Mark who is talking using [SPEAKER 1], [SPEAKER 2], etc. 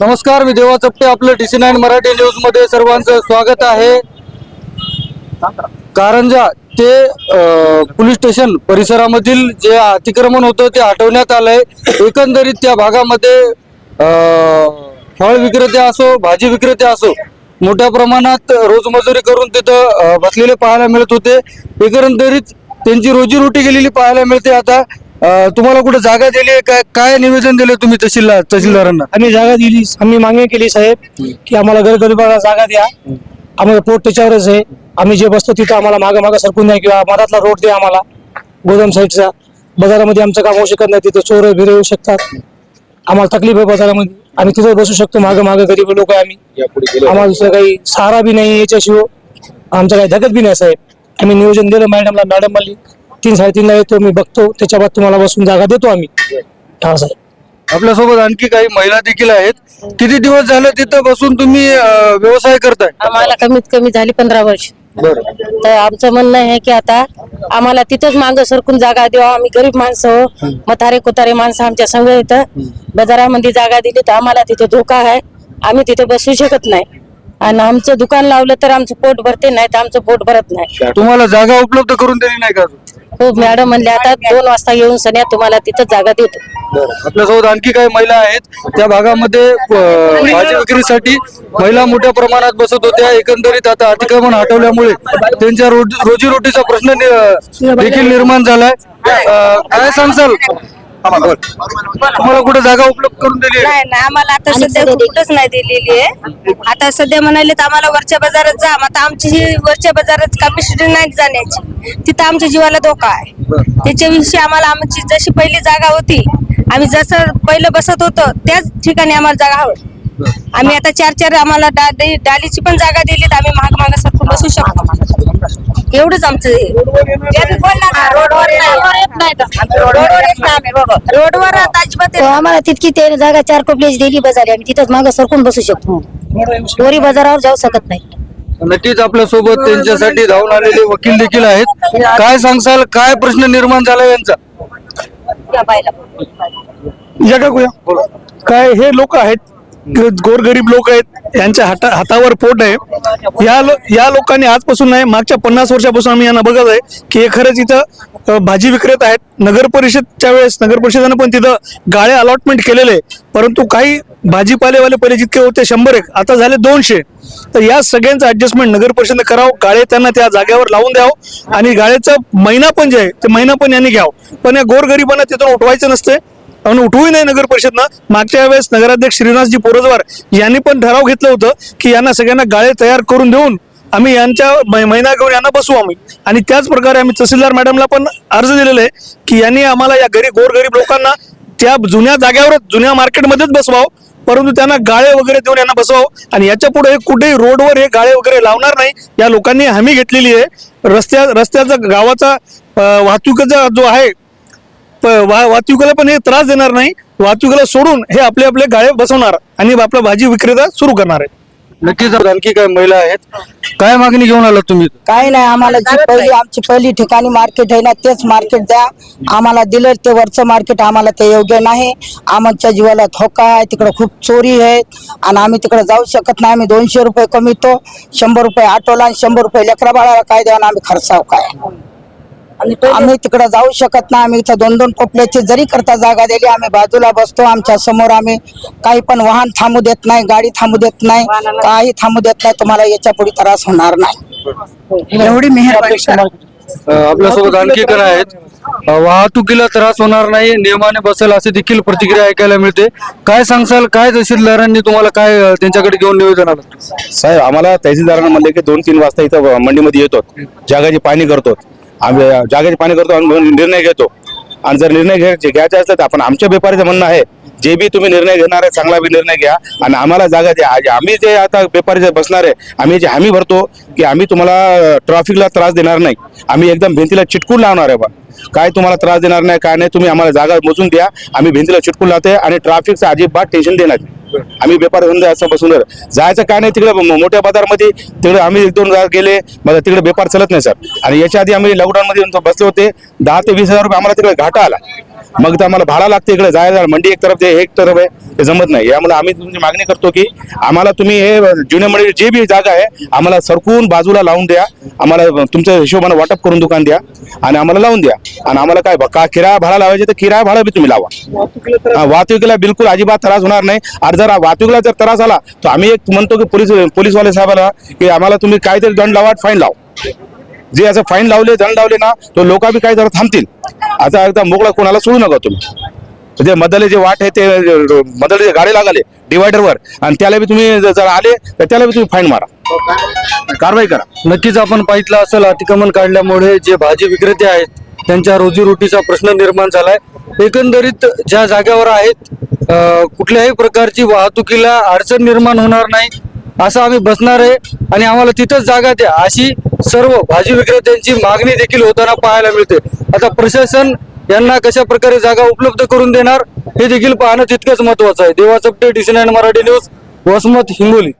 [SPEAKER 1] नमस्कार मी देवा चपटे आपलं D C nine Marathi न्यूजमध्ये सर्वांचं स्वागत आहे. कारंजा ते पोलीस स्टेशन परिसरामधील जे अतिक्रमण होतं ते हटवण्यात आलंय. एकंदरीत त्या भागामध्ये फळ विक्रेते असो भाजी विक्रेते असो मोठ्या प्रमाणात रोजमजुरी करून तिथं बसलेले पाहायला मिळत होते. एकंदरीत त्यांची रोजीरोटी गेलेली पाहायला मिळते आता. अ, तुम्हाला कुठे जागा दिली आहे? काय काय निवेदन दिले तुम्ही तहसीलदार तहसीलदारांना?
[SPEAKER 2] आम्ही जागा दिली. आम्ही मागणी केली साहेब की आम्हाला गरगरिबाला जागा द्या. आम्हाला पोट त्याच्यावरच आहे. आम्ही जे बसतो तिथं आम्हाला मागं मागं सरकून द्या किंवा मधातला रोड द्या आम्हाला. गोदाम साईडचा बाजारामध्ये आमचं काम होऊ शकत नाही. तिथं चोर बिरे येऊ शकतात. आम्हाला तकलीफ आहे बाजारामध्ये. आम्ही तिथं बसू शकतो. मागं मागं गरीब लोक आहे आम्ही. आम्हाला दुसरं काही सहारा बी नाही याच्याशिवाय. आमचं काही धगत बी नाही साहेब. आम्ही नियोजन दिलं मॅडमला. मॅडम म्हणली तीन साडेतीनला येतो मी बघतो त्याच्या बाद तुम्हाला बसून जागा देतो आम्ही. हा साहेब.
[SPEAKER 1] आपल्यासोबत आणखी काही महिला देखील आहेत. किती दिवस झाले तिथं बसून तुम्ही अ, व्यवसाय करताय?
[SPEAKER 3] आम्हाला कमीत कमी झाली पंधरा वर्ष. तर आमचं म्हणणं आहे की आता आम्हाला तिथंच मागं सरकून जागा द्यावा. आम्ही गरीब माणसं हो. म्हातारे कोतारे माणसं आमच्या संघ येतं. बाजारामध्ये जागा दिली तर आम्हाला तिथे धोका आहे. आम्ही तिथे बसू शकत नाही. आणि आमचं दुकान लावलं तर आमचं पोट भरते नाही तर आमचं पोट भरत नाही.
[SPEAKER 1] तुम्हाला जागा उपलब्ध करून दिली नाही का अजून?
[SPEAKER 3] हो मॅडम म्हणले आता दोन वाजता येऊन सन्या तुम्हाला तिथं जागा देतो.
[SPEAKER 1] आपल्यासोबत आणखी काही महिला आहेत? त्या भागामध्ये अ, भाजी विक्रीसाठी महिला मोठ्या प्रमाणात बसत होत्या. एकंदरीत आता अतिक्रमण हटवल्यामुळे त्यांच्या रोज- रोजीरोटीचा प्रश्न नि- देखील निर्माण झालाय. अ, काय सांगसाल तुम्हाला कुठे जागा उपलब्ध करून दिली?
[SPEAKER 4] नाही ना आम्हाला आता सध्या कुठंच नाही दिलेली आहे. आता सध्या म्हणाले तर आम्हाला वरच्या बाजारात जा. आता आमची जी वरच्या बाजारात कॅपॅसिटी नाही जाण्याची तिथं आमच्या जीवाला धोका आहे. त्याच्याविषयी आम्हाला आमची जशी पहिली जागा होती आम्ही जसं पहिलं बसत होतो त्याच ठिकाणी आम्हाला जागा हवी. आम्ही आता चार चार आम्हाला डालीची पण जागा दिली तर आम्ही माग माग एवढंच आमचं हे. रोडवर नाही. रोडवर येत नाही आम्ही, रोडवर. रोडवर आता अजिबात येत
[SPEAKER 5] हो, आम्हाला तितकी ते जागा चार कोपल्याची दिली बाजारी आम्ही तिथंच मागं सरकून बसू शकतो दोरी बाजारावर जाऊ शकत नाही
[SPEAKER 1] नक्कीच आपल्यासोबत त्यांच्यासाठी धावून आलेले वकील देखील आहेत काय सांगसाल काय प्रश्न निर्माण झाला यांचा
[SPEAKER 2] या काय हे लोक आहेत गोरगरीब लोक आहेत यांच्या हाता हातावर पोट आहे. या लो, या लोकांनी आजपासून नाही मागच्या पन्नास वर्षापासून आम्ही यांना बघत आहे की हे खरंच इथं भाजी विक्रेत आहेत. नगर परिषदच्या वेळेस नगर परिषदेनं पण तिथं गाळे अलॉटमेंट केलेले परंतु काही भाजीपालेवाले पहिले जितके होते शंभर एक आता झाले दोनशे. तर या सगळ्यांचं ऍडजस्टमेंट नगर परिषदेनं करावं. गाळे त्यांना त्या जागेवर लावून द्यावं. आणि गाळ्याचा महिना पण जे आहे ते महिना पण यांनी घ्यावं. पण या गोरगरिबांना तिथून उठवायचं नसते आणि उठवू नाही नगर परिषदनं. मागच्या वेळेस नगराध्यक्ष श्रीनिवासजी पोरजवार यांनी पण ठराव घेतलं होतं की यांना सगळ्यांना गाळे तयार करून देऊन आम्ही यांच्या महिना घेऊन यांना बसवू आम्ही. आणि त्याच प्रकारे आम्ही तहसीलदार मॅडमला पण अर्ज दिलेला आहे की यांनी आम्हाला या गरीब गोरगरीब लोकांना त्या जुन्या जाग्यावरच जुन्या मार्केटमध्येच बसवावं. परंतु त्यांना गाळे वगैरे देऊन यांना बसवावं. आणि याच्यापुढे हे कुठेही रोडवर हे गाळे वगैरे लावणार नाही या लोकांनी हमी घेतलेली आहे. रस्त्या रस्त्याचा गावाचा वाहतुकीचा जो आहे वाहतुकीला पण हे त्रास देणार नाही. वाहतुकीला सोडून हे आपले आपले गाळे बसवणार आणि आपला भाजी विक्रेता सुरू करणार आहे.
[SPEAKER 1] नक्कीच आणखी काही महिला आहेत. काय मागणी घेऊन आलात तुम्ही?
[SPEAKER 6] काही नाही आम्हाला जी पहिली आमची पहिली ठिकाणी मार्केट आहे ना तेच मार्केट द्या. आम्हाला दिलं ते वरचं मार्केट आम्हाला ते योग्य नाही. आमच्या जीवाला धोका आहे तिकडे खूप चोरी आहे आणि आम्ही तिकडे जाऊ शकत नाही आम्ही दोनशे रुपये कमीतो शंभर रुपये ऑटोला आणि शंभर रुपये लेकरा बाळाला काय द्या आम्ही खर्चाव काय? आम्ही तिकडे जाऊ शकत नाही. आम्ही इथं दोन दोन कोपल्याची जरी करता जागा दिली आम्ही बाजूला बसतो. आमच्यासमोर आम्ही काही पण वाहन थांबू देत नाही गाडी थांबू देत नाही काही थांबू देत नाही. तुम्हाला याच्यापुढे त्रास होणार नाही. एवढी मेहरबानी करा.
[SPEAKER 1] आपल्यासोबत आणखी काय आहेत वाहतुकीला त्रास होणार नाही नियमाने बसेल अशी देखील प्रतिक्रिया ऐकायला मिळते. काय सांगसाल काय तहसीलदारांनी तुम्हाला काय त्यांच्याकडे घेऊन निवेदन आलं?
[SPEAKER 7] साहेब आम्हाला तहसीलदारांना म्हणले की दोन तीन वाजता इथं मंडीमध्ये येतो. जागाची पाणी करतो. आम्ही जागेचे पाणी करतो आम्ही निर्णय घेतो. आणि जर निर्णय घ्यायचे घ्यायचे असतात तर आपण आमच्या व्यापाऱ्याचं म्हणणं आहे जे बी तुम्ही निर्णय घेणार आहे चांगला बी निर्णय घ्या. आणि आम्हाला जागा द्या. आम्ही जे आता व्यापारी जे बसणार आहे आम्ही जे हमी भरतो की आम्ही तुम्हाला ट्रॅफिकला त्रास देणार नाही. आम्ही एकदम भिंतीला चिटकून लावणार आहे बा. काय तुम्हाला त्रास देणार नाही काय नाही तुम्ही आम्हाला जागा मोजून द्या. आम्ही भिंतीला चिटकून लावते आणि ट्रॅफिकचं अजिबात टेन्शन देणार नाही. आम्ही व्यापार धंदा असं बसून जायचं काय नाही तिकडे मोठ्या बाजारमध्ये तिकडे आम्ही एक दोन हजार गेले मग तिकडे व्यापार चालत नाही सर. आणि याच्या आधी आम्ही लॉकडाऊनमध्ये बसले होते. दहा ते वीस हजार रुपये आम्हाला तिकडे घाटा आला. मग तर आम्हाला भाडा लागते इकडे जायला. मंडी एक तरफ एक तरफ आहे ते जमत नाही. यामुळे आम्ही तुमची मागणी करतो की आम्हाला तुम्ही हे जुन्या मंडी जी बी जागा आहे आम्हाला सरकून बाजूला लावून द्या. आम्हाला तुमच्या हिशोबाने वाटप करून दुकान द्या आणि आम्हाला लावून द्या. आणि आम्हाला काय का किराया भाडा लावायचे तर किराया भाडा बी तुम्ही लावा. वाहतुकीला बिलकुल अजिबात त्रास होणार नाही. आणि जर वाहतुकीला जर त्रास आला तर आम्ही एक म्हणतो की पोलीस पोलीसवाले साहेबाला की आम्हाला तुम्ही काहीतरी दंड लावा फाईन लावा. जे असं फाईन लावले दंड लावले ना तो लोक बी काही जरा थांबतील. आता एकदा मोकळा कोणाला सोडू नका तुम्ही. जे मधले जे वाट आहे ते मधले जे गाडी लागले डिवायडरवर आणि त्याला बी तुम्ही जर आले तर त्याला बी तुम्ही फाईन मारा. कारवाई करा.
[SPEAKER 1] नक्कीच आपण पाहितलं असेल अतिक्रमण काढल्यामुळे जे भाजी विक्रेते आहेत त्यांच्या रोजीरोटीचा प्रश्न निर्माण झालाय. एकंदरीत ज्या जागेवर आहेत कुठल्याही प्रकारची वाहतुकीला अडचण निर्माण होणार नाही असं आम्ही बसणार आहे. आणि आम्हाला तिथंच जागा द्या अशी सर्व भाजी विक्रेत्यांची मागणी देखील होताना पाहायला मिळते. आता प्रशासन यांना कशा प्रकारे जागा उपलब्ध करून देणार हे देखील पाहणं तितकंच महत्वाचं आहे. Deva Chapte D Marathi news Vasmat Hingoli.